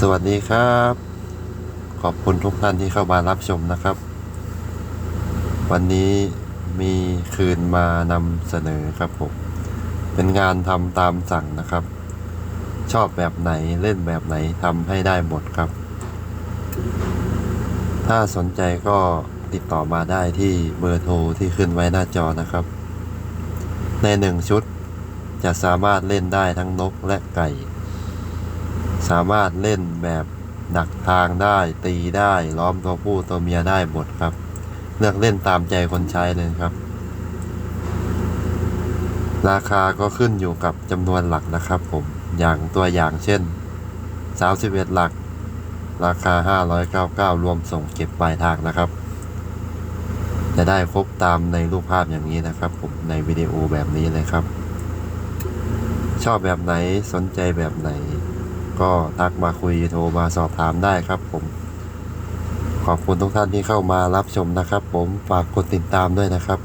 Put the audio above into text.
สวัสดีครับ ขอบคุณทุกท่านที่เข้ามารับชมนะครับ วันนี้มีคืนมานำเสนอครับผม เป็นงานทำตามสั่งนะครับ ชอบแบบไหนเล่นแบบไหนทำให้ได้หมดครับ ถ้าสนใจก็ติดต่อมาได้ที่เบอร์โทรที่ขึ้นไว้หน้าจอนะครับ ในหนึ่งชุดจะสามารถเล่นได้ทั้งนกและไก่ สามารถเล่นแบบดักทางได้ตีได้ ล้อมตัวผู้ตัวเมียได้หมดครับ เลือกเล่นตามใจคนใช้เลยครับ ราคาก็ขึ้นอยู่กับจำนวนหลักนะครับผมอย่างตัวอย่างเช่น 31 หลัก ราคา 599 รวมส่งเก็บปลายทางนะครับ จะได้ครบตามในรูปภาพอย่างนี้นะครับ ผมในวิดีโอแบบนี้เลยครับ ชอบแบบไหนสนใจแบบไหน ก็ทักมาคุยโทรมาสอบถามได้ครับผม ขอบคุณทุกท่านที่เข้ามารับชมนะครับ ผมฝากกดติดตามด้วยนะครับ